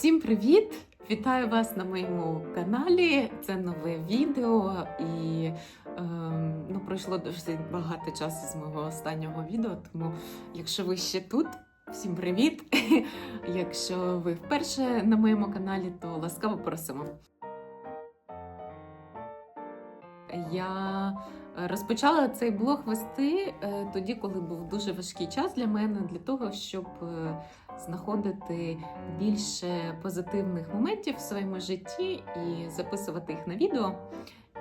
Всім привіт! Вітаю вас на моєму каналі. Це нове відео, і е, ну, пройшло дуже багато часу з мого останнього відео. Тому, якщо ви ще тут, всім привіт! Якщо ви вперше на моєму каналі, то ласкаво просимо. Я розпочала цей блог вести е, тоді, коли був дуже важкий час для мене, для того, щоб е, знаходити більше позитивних моментів в своєму житті і записувати їх на відео.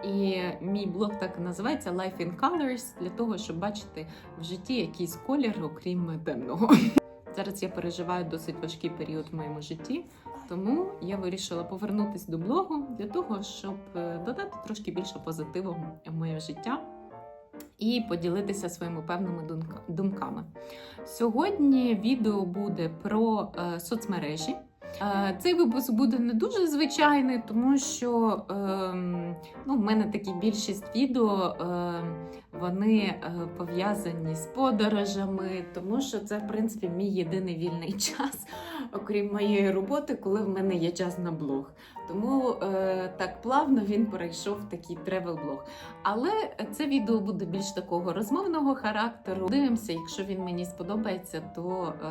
І мій блог так і називається Life in Colors, для того, щоб бачити в житті якийсь колір, окрім темного. Зараз я переживаю досить важкий період в моєму житті, тому я вирішила повернутися до блогу для того, щоб е, додати трошки більше позитиву в моє життя і поділитися своїми певними думками. Сьогодні відео буде про е, соцмережі. Е, Цей випуск буде не дуже звичайний, тому що ем, ну, в мене такі більшість відео ем, вони е, пов'язані з подорожами, тому що це, в принципі, мій єдиний вільний час, окрім моєї роботи, коли в мене є час на блог. Тому е, так плавно він перейшов в такий тревел-блог. Але це відео буде більш такого розмовного характеру. Дивимося, якщо він мені сподобається, то е,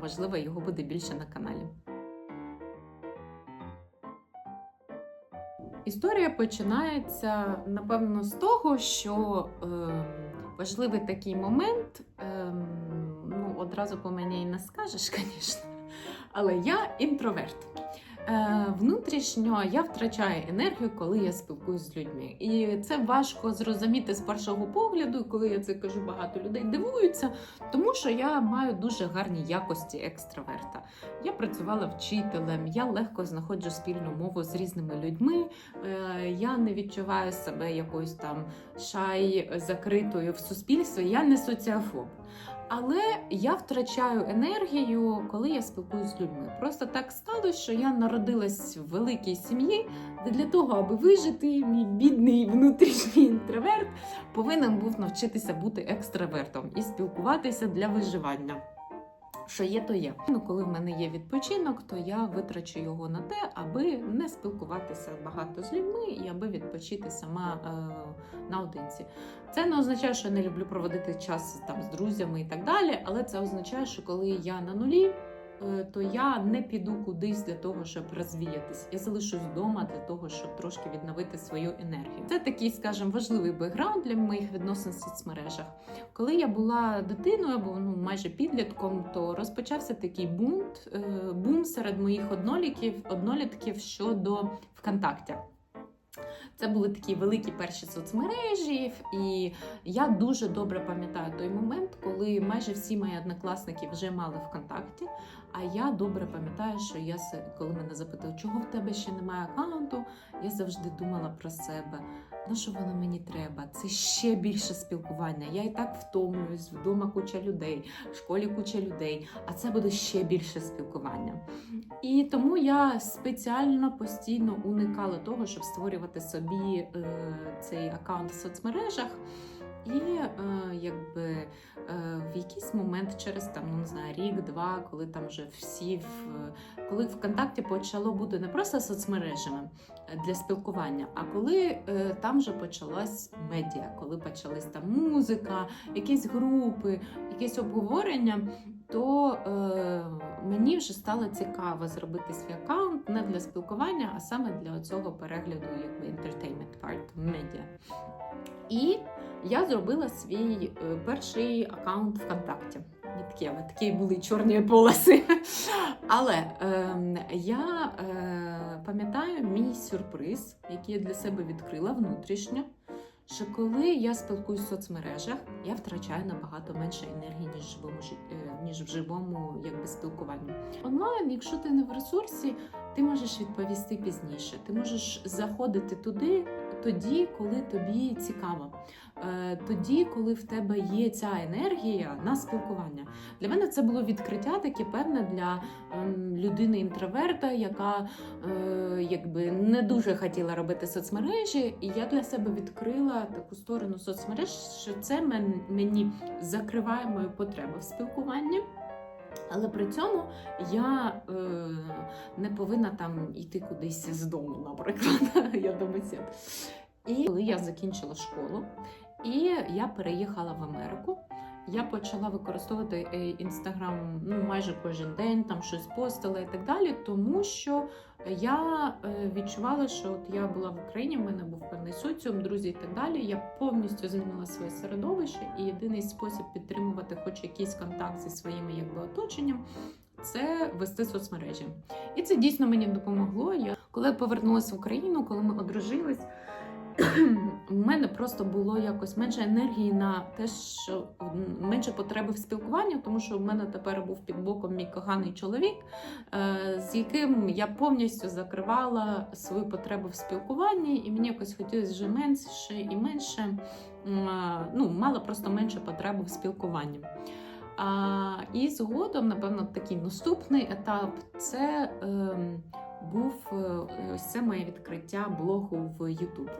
можливо його буде більше на каналі. Історія починається напевно з того, що е, важливий такий момент. Е, ну, одразу по мені і не скажеш, звісно. Але я інтроверт. Е, внутрішньо я втрачаю енергію, коли я спілкуюся з людьми. І це важко зрозуміти з першого погляду, коли я це кажу, багато людей дивуються, тому що я маю дуже гарні якості екстраверта. Я працювала вчителем, я легко знаходжу спільну мову з різними людьми. Е, Я не відчуваю себе якоюсь там шай закритою в суспільстві. Я не соціофоб. Але я втрачаю енергію, коли я спілкуюся з людьми. Просто так сталося, що я народилась в великій сім'ї, де для того, аби вижити, мій бідний внутрішній інтроверт повинен був навчитися бути екстравертом і спілкуватися для виживання. Що є, то є. Ну, коли в мене є відпочинок, то я витрачу його на те, аби не спілкуватися багато з людьми і аби відпочити сама е, наодинці. Це не означає, що я не люблю проводити час там з друзями і так далі, але це означає, що коли я на нулі, то я не піду кудись для того, щоб розвіятись. Я залишусь вдома для того, щоб трошки відновити свою енергію. Це такий, скажімо, важливий бекграунд для моїх відносин в соцмережах. Коли я була дитиною або ну майже підлітком, то розпочався такий бунт, е, бум серед моїх однолітків, однолітків щодо ВКонтакті. Це були такі великі перші соцмережі, і я дуже добре пам'ятаю той момент, коли майже всі мої однокласники вже мали ВКонтакті. А я добре пам'ятаю, що я коли мене запитали, чого в тебе ще немає аккаунту, я завжди думала про себе. На що воно мені треба? Це ще більше спілкування. Я і так втомлююсь, вдома куча людей, в школі куча людей, а це буде ще більше спілкування. І тому я спеціально постійно уникала того, щоб створювати собі е, цей аккаунт в соцмережах. І е, якби е, в якийсь момент через там, ну не знаю, рік-два, коли там вже всі в коли ВКонтакті почало бути не просто соцмережами для спілкування, а коли там вже почалась медіа, коли почалась там музика, якісь групи, якісь обговорення, то е, мені вже стало цікаво зробити свій аккаунт не для спілкування, а саме для цього перегляду, якби entertainment part, медіа. І я зробила свій е, перший аккаунт ВКонтакті. Такі, такі були чорні полоси. Але е, я е, пам'ятаю мій сюрприз, який я для себе відкрила внутрішньо. Що коли я спілкуюсь в соцмережах, я втрачаю набагато менше енергії, ніж в живому е, ніж в живому якби, спілкуванні. Онлайн, якщо ти не в ресурсі, ти можеш відповісти пізніше. Ти можеш заходити туди, тоді, коли тобі цікаво. Е, Тоді, коли в тебе є ця енергія на спілкування. Для мене це було відкриття таке певне для ем, людини інтроверта, яка е, якби не дуже хотіла робити соцмережі. І я для себе відкрила таку сторону соцмереж, що це мені закриває мою потребу в спілкуванні. Але при цьому я е, не повинна там йти кудись з дому, наприклад. я домиця. І коли я закінчила школу, і я переїхала в Америку. Я почала використовувати е, інстаграм ну майже кожен день, там щось постила і так далі, тому що я е, відчувала, що от я була в Україні, в мене був певний соціум, друзі і так далі. Я повністю змінила своє середовище, і єдиний спосіб підтримувати хоч якийсь контакт зі своїм якби оточенням. Це вести соцмережі, і це дійсно мені допомогло. Я коли повернулася в Україну, коли ми одружились, у мене просто було якось менше енергії на те, що менше потреби в спілкуванні, тому що в мене тепер був під боком мій коханий чоловік, е, з яким я повністю закривала свою потребу в спілкуванні, і мені якось хотілося вже менше і менше. Ну, мала просто менше потреби в спілкуванні. І згодом, напевно, такий наступний етап це. Е, був е, ось це моє відкриття блогу в YouTube.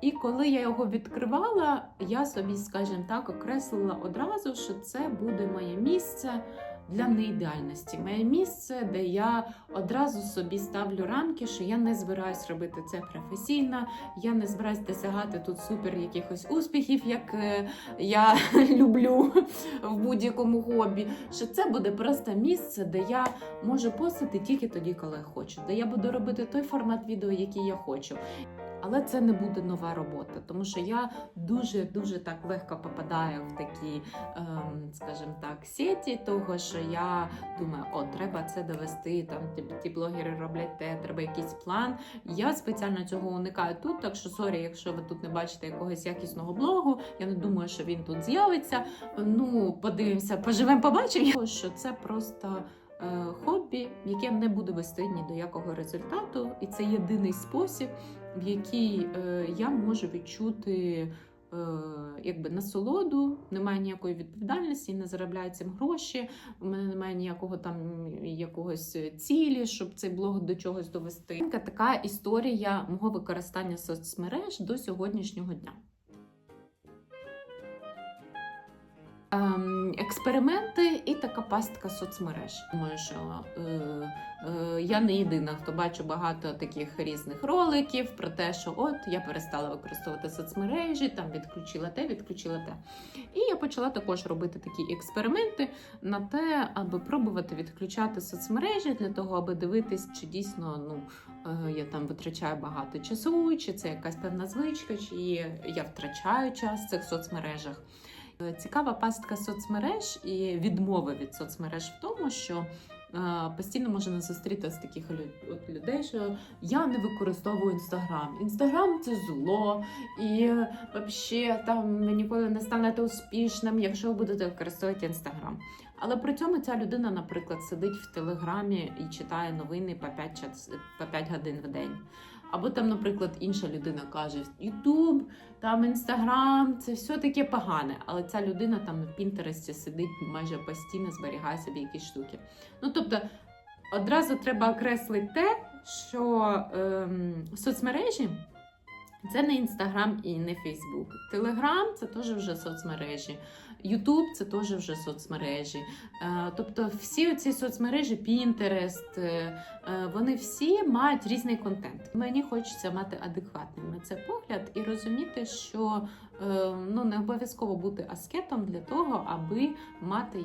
І коли я його відкривала, я собі, скажімо так, окреслила одразу, що це буде моє місце для неідеальності. Моє місце, де я одразу собі ставлю рамки, що я не збираюсь робити це професійно, я не збираюсь досягати тут супер якихось успіхів, як е, я люблю в будь-якому хобі. Що це буде просто місце, де я можу постити тільки тоді, коли я хочу, де я буду робити той формат відео, який я хочу. Але це не буде нова робота, тому що я дуже дуже так легко попадаю в такі, ем, скажімо так, сіті, того що я думаю, о, треба це довести. Там ті, ті блогери роблять те, треба якийсь план. Я спеціально цього уникаю тут. Так що сорі, якщо ви тут не бачите якогось якісного блогу, я не думаю, що він тут з'явиться. Ну, подивимося, поживемо, побачимо. Що це просто. Е, хобі, яке не буде вести ні до якого результату, і це єдиний спосіб, в якій е, я можу відчути е, якби насолоду, немає ніякої відповідальності, не заробляю цим гроші. У мене немає ніякого там якогось цілі, щоб цей блог до чогось довести. Така історія мого використання соцмереж до сьогоднішнього дня. Експерименти і така пастка соцмереж. Думаю, що е, е, я не єдина, хто бачу багато таких різних роликів про те, що от я перестала використовувати соцмережі, там відключила те, відключила те. І я почала також робити такі експерименти на те, аби пробувати відключати соцмережі для того, аби дивитись, чи дійсно ну, е, я там витрачаю багато часу, чи це якась певна звичка, чи я втрачаю час в цих соцмережах. Цікава пастка соцмереж і відмови від соцмереж в тому, що е, постійно можна зустріти з таких людей, що я не використовую інстаграм. Інстаграм це зло, і взагалі там ви ніколи не станете успішним, якщо ви будете використовувати інстаграм. Але при цьому ця людина, наприклад, сидить в телеграмі і читає новини по 5, по 5 годин в день. Або там, наприклад, інша людина каже: Ютуб, там Інстаграм, це все таке погане. Але ця людина там в Пінтересті сидить майже постійно, зберігає собі якісь штуки. Ну тобто одразу треба окреслити те, що ем, соцмережі. Це не Інстаграм і не Фейсбук. Телеграм це теж вже соцмережі. Ютуб це теж вже соцмережі. Е, тобто всі ці соцмережі, е, вони всі мають різний контент. Мені хочеться мати адекватний на це погляд і розуміти, що е, ну не обов'язково бути аскетом для того, аби мати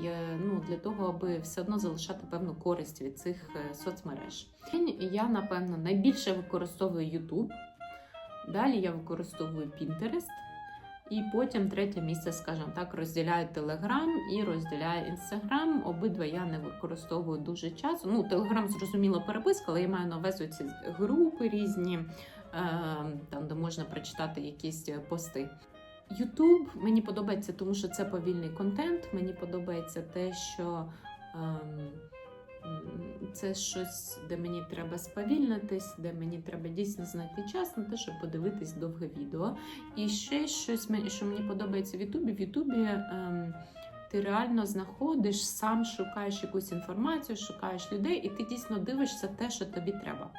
ну для того, аби все одно залишати певну користь від цих соцмереж. Я напевно найбільше використовую YouTube. Далі я використовую Pinterest. І потім третє місце, скажімо так, розділяю Telegram і розділяю Instagram. Обидва я не використовую дуже часто. Ну, Telegram, зрозуміло, переписка, але я маю на увазі ці групи різні, е, там де можна прочитати якісь пости. YouTube мені подобається, тому що це повільний контент. Мені подобається те, що. Це щось, де мені треба сповільнитись, де мені треба дійсно знайти час на те, щоб подивитись довге відео. І ще щось, що мені подобається в Ютубі. В Ютубі ем, ти реально знаходиш, сам шукаєш якусь інформацію, шукаєш людей, і ти дійсно дивишся те, що тобі треба.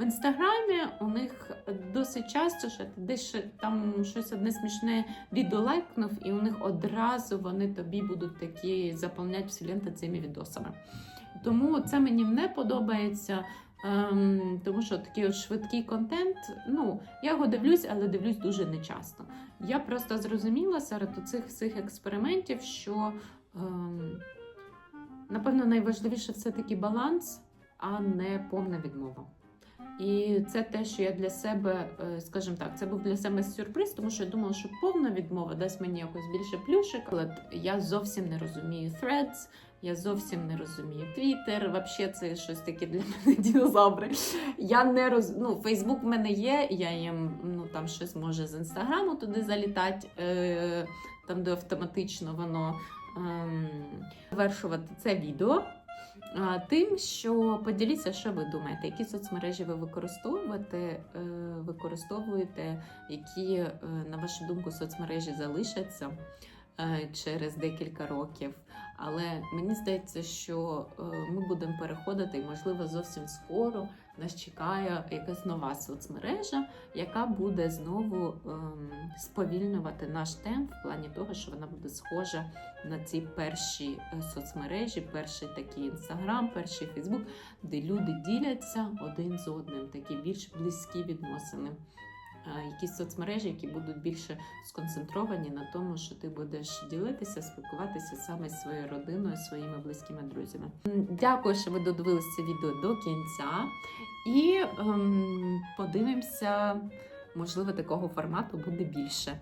В інстаграмі у них досить часто, що ти десь там щось одне смішне відео лайкнув, і у них одразу вони тобі будуть такі заповнять всі ленти цими відосами. Тому це мені не подобається. Ем, тому що такий от швидкий контент, ну я його дивлюсь, але дивлюсь дуже нечасто. Я просто зрозуміла серед цих всіх експериментів, що ем, напевно найважливіше все-таки баланс, а не повна відмова. І це те, що я для себе, е, скажімо так, це був для себе сюрприз, тому що я думала, що повна відмова дасть мені якось більше плюшек. Але я зовсім не розумію Threads, я зовсім не розумію Twitter, Взагалі, це щось таке для мене динозаври. Я не роз... ну, Фейсбук в мене є, я їм ну, там щось може з інстаграму туди залітати, е, там де автоматично воно ем, завершувати це відео. А, Тим, що поділіться, що ви думаєте, які соцмережі ви використовуєте, е, використовуєте, які, е, на вашу думку, соцмережі залишаться е, через декілька років. Але мені здається, що е, ми будемо переходити, і, можливо, зовсім скоро нас чекає якась нова соцмережа, яка буде знову ем, сповільнювати наш темп в плані того, що вона буде схожа на ці перші е, соцмережі, перший такий інстаграм, перший Фейсбук, де люди діляться один з одним, такі більш близькі відносини. Якісь соцмережі, які будуть більше сконцентровані на тому, що ти будеш ділитися, спілкуватися саме з своєю родиною, своїми близькими друзями. Дякую, що ви додивилися це відео до кінця. І ем, подивимося, можливо, такого формату буде більше.